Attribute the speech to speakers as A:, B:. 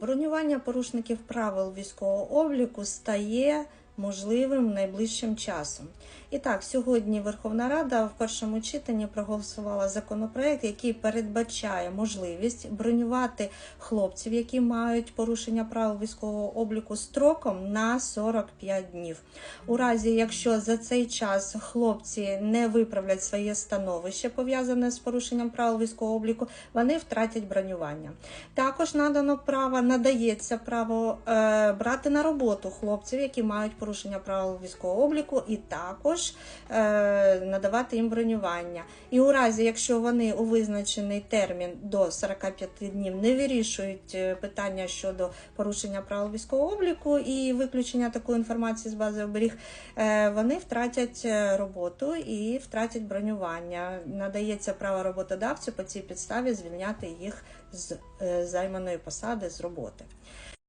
A: Бронювання порушників правил військового обліку стає можливим найближчим часом. І так, сьогодні Верховна Рада в першому читанні проголосувала законопроект, який передбачає можливість бронювати хлопців, які мають порушення правил військового обліку строком на 45 днів. У разі, якщо за цей час хлопці не виправлять своє становище пов'язане з порушенням правил військового обліку, вони втратять бронювання. Також надано право, надається право е, брати на роботу хлопців, які мають правил військового обліку, і також е, надавати їм бронювання. І у разі, якщо вони у визначений термін до 45 днів не вирішують е, питання щодо порушення правил військового обліку і виключення такої інформації з бази оберіг, е, вони втратять роботу і втратять бронювання. Надається право роботодавцю по цій підставі звільняти їх з займаної посади з роботи.